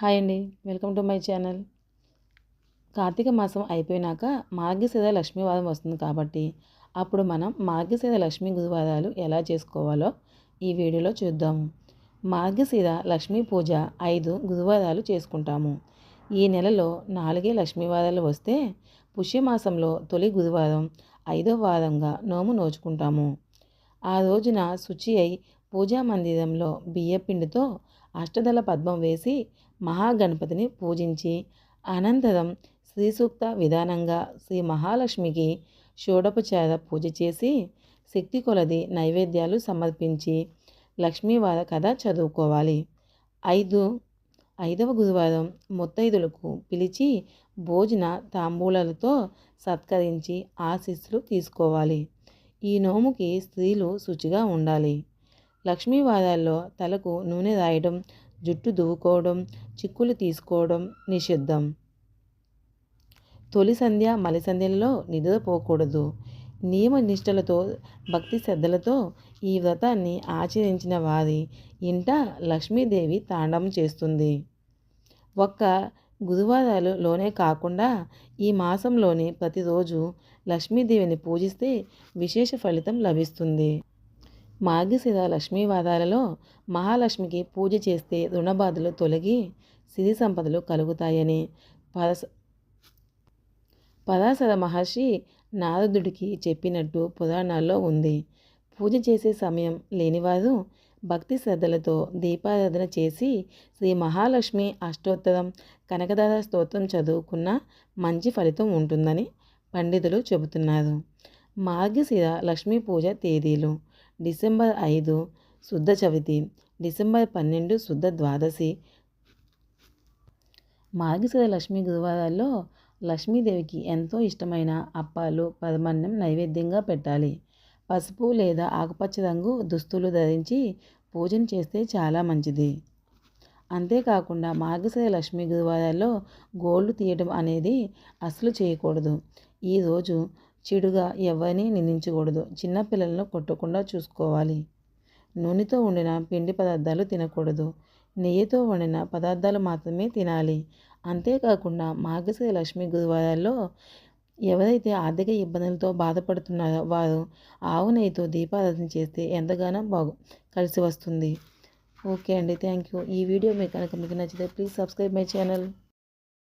Hi అండి. Welcome to my channel. Kartika మాసం అయిపోయినాక మార్గశిర లక్ష్మీవారం వస్తుంది కాబట్టి అప్పుడు మనం మార్గశిర లక్ష్మీ గురువారాలు ఎలా చేసుకోవాలో ఈ వీడియోలో చూద్దాము మార్గశిర లక్ష్మీ పూజ ఐదు గురువారాలు చేసుకుంటాము. ఈ నెలలో నాలుగే లక్ష్మీవారాలు వస్తే పుష్యమాసంలో తొలి గురువారం ఐదో వారంగా నోము నోచుకుంటాము. ఆ రోజున శుచి అయి పూజా మందిరంలో బియ్యపిండితో అష్టదళ పద్మం వేసి మహాగణపతిని పూజించి అనంతరం శ్రీ సూక్త విధానంగా శ్రీ మహాలక్ష్మికి షోడపచార పూజ చేసి శక్తి కొలది నైవేద్యాలు సమర్పించి లక్ష్మీవార కథ చదువుకోవాలి. ఐదు ఐదవ గురువారం ముత్తైదులకు పిలిచి భోజన తాంబూలలతో సత్కరించి ఆశీస్సులు తీసుకోవాలి. ఈ నోముకి స్త్రీలు శుచిగా ఉండాలి. లక్ష్మీవాదాల్లో తలకు నూనె రాయడం జుట్టు దువ్వుకోవడం చిక్కులు తీసుకోవడం నిషిద్ధం. తొలి సంధ్య మలి సంధ్యలలో నిద్రపోకూడదు నియమ నిష్టలతో భక్తి శ్రద్ధలతో ఈ వ్రతాన్ని ఆచరించిన వారి ఇంట లక్ష్మీదేవి తాండవం చేస్తుంది. ఒక్క గురువారాలులోనే కాకుండా ఈ మాసంలోని ప్రతిరోజు లక్ష్మీదేవిని పూజిస్తే విశేష ఫలితం లభిస్తుంది. మార్గశిర లక్ష్మీవాదాలలో మహాలక్ష్మికి పూజ చేస్తే రుణబాధలు తొలగి సిరి సంపదలు కలుగుతాయని పరస పరాశర మహర్షి నారదుడికి చెప్పినట్టు పురాణాల్లో ఉంది. పూజ చేసే సమయం లేనివారు భక్తి శ్రద్ధలతో దీపారాధన చేసి శ్రీ మహాలక్ష్మి అష్టోత్తరం కనకదార స్తోత్రం చదువుకున్న మంచి ఫలితం ఉంటుందని పండితులు చెబుతున్నారు. మార్గశిర లక్ష్మీ పూజ తేదీలు డిసెంబర్ ఐదు శుద్ధ చవితి డిసెంబర్ పన్నెండు శుద్ధ ద్వాదశి. మార్గశిర లక్ష్మీ గురువారాల్లో లక్ష్మీదేవికి ఎంతో ఇష్టమైన అప్పాలు పరమాన్నం నైవేద్యంగా పెట్టాలి. పసుపు లేదా ఆకుపచ్చ రంగు దుస్తులు ధరించి పూజన చేస్తే చాలా మంచిది. అంతేకాకుండా మార్గశిర లక్ష్మీ గురువారాల్లో గోళ్ళు తీయడం అనేది అసలు చేయకూడదు. ఈరోజు చెడుగా ఎవరిని నిందించకూడదు. చిన్నపిల్లలను కొట్టకుండా చూసుకోవాలి. నూనెతో వండిన పిండి పదార్థాలు తినకూడదు. నెయ్యితో వండిన పదార్థాలు మాత్రమే తినాలి. అంతేకాకుండా మార్గశిర లక్ష్మి గురువారాల్లో ఎవరైతే ఆర్థిక ఇబ్బందులతో బాధపడుతున్నారో వారు ఆవు నెయ్యితో దీపారాధన చేస్తే ఎంతగానో బాగు కలిసి వస్తుంది. ఓకే అండి. Thank you. ఈ వీడియో మీకు కనుక మీకు నచ్చితే ప్లీజ్ సబ్స్క్రైబ్ మై ఛానల్.